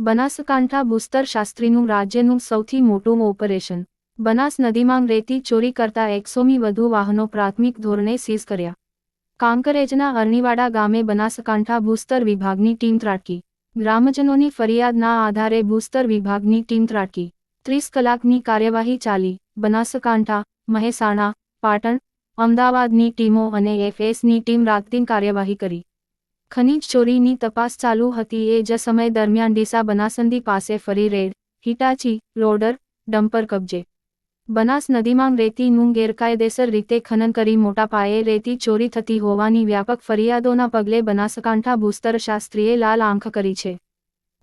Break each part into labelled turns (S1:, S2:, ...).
S1: બનાસકાંઠા બુસ્તર શાસ્ત્રીનું રાજ્યનું સૌથી મોટું ઓપરેશન. બનાસ નદીમાં રેતી ચોરી કરતા એકસોમી વધુ વાહનો પ્રાથમિક ધોરણે સીઝ કર્યા. કાંકરેજના અરણીવાડા ગામે બનાસકાંઠા બુસ્તર વિભાગની ટીમ ત્રાટકી. ગ્રામજનોની ફરિયાદના આધારે બુસ્તર વિભાગની ટીમ ત્રાટકી. ત્રીસ કલાકની કાર્યવાહી ચાલી. બનાસકાંઠા, મહેસાણા, પાટણ, અમદાવાદની ટીમો અને એફએસની ટીમ રાતદિન કાર્યવાહી કરી. ખનીજ ચોરીની તપાસ ચાલુ હતી એ જ સમય દરમિયાન ડીસા બનાસંદી પાસે ફરી રેડ, હિટાચી લોડર ડમ્પર કબજે. બનાસ નદીમાં રેતીનું ગેરકાયદેસર રીતે ખનન કરી મોટા પાયે રેતી ચોરી થતી હોવાની વ્યાપક ફરિયાદોના પગલે બનાસકાંઠા ભૂસ્તરશાસ્ત્રીએ લાલ આંખ કરી છે.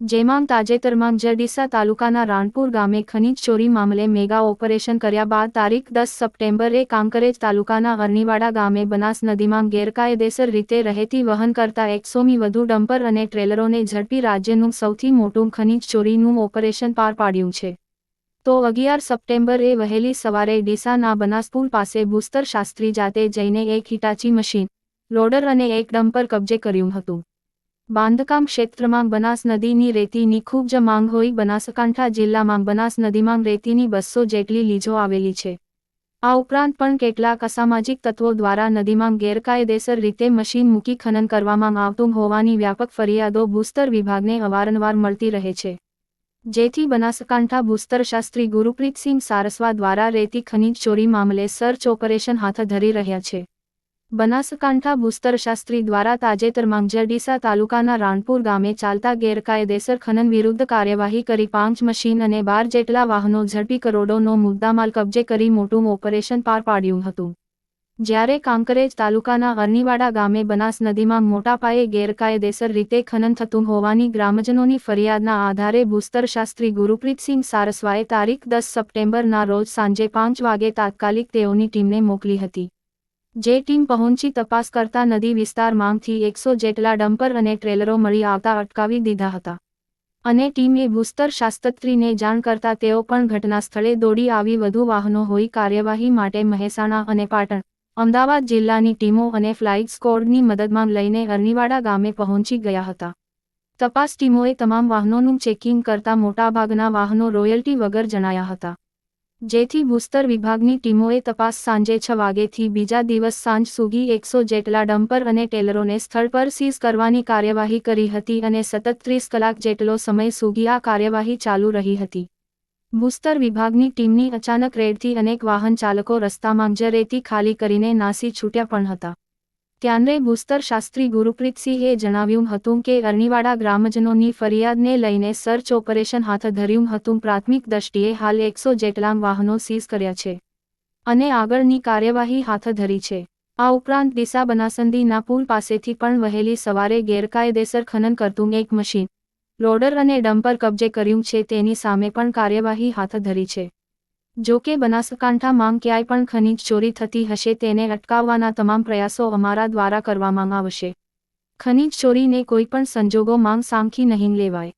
S1: જેમાં તાજેતરમાં જડીસા તાલુકાના રાણપુર ગામે ખનીજ ચોરી મામલે મેગા ઓપરેશન કર્યા બાદ તારીખ દસ સપ્ટેમ્બરે કાંકરેજ તાલુકાના અરણીવાડા ગામે બનાસ નદીમાં ગેરકાયદેસર રીતે રહેતી વહન કરતા એકસોમી વધુ ડમ્પર અને ટ્રેલરોને ઝડપી રાજ્યનું સૌથી મોટું ખનીજ ચોરીનું ઓપરેશન પાર પાડ્યું છે. તો અગિયાર સપ્ટેમ્બરે વહેલી સવારે ડીસાના બનાસપુલ પાસે ભૂસ્તર શાસ્ત્રી જાતે જઈને એક હિટાચી મશીન, લોડર અને એક ડમ્પર કબજે કર્યું હતું. બાંધકામ ક્ષેત્રમાં બનાસ નદીની રેતીની ખૂબ જ માંગ હોઈ બનાસકાંઠા જિલ્લામાં બનાસ નદીમાં રેતીની બસો જેટલી લીજો આવેલી છે. આ ઉપરાંત પણ કેટલાક અસામાજિક તત્વો દ્વારા નદીમાં ગેરકાયદેસર રીતે મશીન મૂકી ખનન કરવામાં આવતું હોવાની વ્યાપક ફરિયાદો ભૂસ્તર વિભાગને અવારનવાર મળતી રહે છે. જેથી બનાસકાંઠા ભૂસ્તરશાસ્ત્રી ગુરુપ્રીતસિંહ સારસ્વા દ્વારા રેતી ખનીજ ચોરી મામલે સર્ચ ઓપરેશન હાથ ધરી રહ્યા છે. બનાસકાંઠા ભૂસ્તરશાસ્ત્રી દ્વારા તાજેતરમાં જરડીસા તાલુકાના રાણપુર ગામે ચાલતા ગેરકાયદેસર ખનન વિરુદ્ધ કાર્યવાહી કરી પાંચ મશીન અને બાર જેટલા વાહનો ઝડપી કરોડોનો મુદ્દામાલ કબજે કરી મોટું ઓપરેશન પાર પાડ્યું હતું. જ્યારે કાંકરેજ તાલુકાના અરનીવાડા ગામે બનાસ નદીમાં મોટા પાયે ગેરકાયદેસર રીતે ખનન થતું હોવાની ગ્રામજનોની ફરિયાદના આધારે ભૂસ્તરશાસ્ત્રી ગુરુપ્રીતસિંહ સારસ્વાએ તારીખ દસ સપ્ટેમ્બરના રોજ સાંજે પાંચ વાગે તાત્કાલિક તેઓની ટીમને મોકલી હતી. જે ટીમ પહોંચી તપાસ કરતા નદી વિસ્તારમાંથી એકસો જેટલા ડમ્પર અને ટ્રેલરો મળી આવતા અટકાવી દીધા હતા. અને ટીમે ભૂસ્તર શાસ્ત્રીને જાણ કરતા તેઓ પણ ઘટના સ્થળે દોડી આવી વધુ વાહનો હોઈ કાર્યવાહી માટે મહેસાણા અને પાટણ, અમદાવાદ જિલ્લાની ટીમો અને ફ્લાઇટ સ્કોડની મદદમાં લઈને અરણીવાડા ગામે પહોંચી ગયા હતા. તપાસ ટીમોએ તમામ વાહનોનું ચેકિંગ કરતા મોટાભાગના વાહનો રોયલ્ટી વગર જણાયા હતા. જેથી ભૂસ્તર વિભાગની ટીમોએ તપાસ સાંજે છ વાગેથી બીજા દિવસ સાંજ સુધી એકસો જેટલા ડમ્પર અને ટેલરોને સ્થળ પર સીઝ કરવાની કાર્યવાહી કરી હતી અને સતત ત્રીસ કલાક જેટલો સમય સુધી આ કાર્યવાહી ચાલુ રહી હતી. ભૂસ્તર વિભાગની ટીમની અચાનક રેડથી અનેક વાહન ચાલકો રસ્તામાં જ રેતી ખાલી કરીને નાસી છૂટ્યા પણ હતા. ત્યારે ભૂસ્તર શાસ્ત્રી ગુરુપ્રીતસિંહે જણાવ્યું હતું કે અરણીવાડા ગ્રામજનોની ફરિયાદને લઈને સર્ચ ઓપરેશન હાથ ધર્યું હતું. પ્રાથમિક દ્રષ્ટિએ હાલ એકસો જેટલા વાહનો સીઝ કર્યા છે અને આગળની કાર્યવાહી હાથ ધરી છે. આ ઉપરાંત દિશા બનાસંદીના પુલ પાસેથી પણ વહેલી સવારે ગેરકાયદેસર ખનન કરતું એક મશીન, લોડર અને ડમ્પર કબજે કર્યું છે. તેની સામે પણ કાર્યવાહી હાથ ધરી છે. જો કે બનાસકાંઠામાં ક્યાંય પણ ખનીજ ચોરી થતી હશે તેને અટકાવવાના તમામ પ્રયાસો અમારા દ્વારા કરવામાં આવશે. ખનીજ ચોરીને કોઈ પણ સંજોગોમાં સાંખી નહીં લેવાય.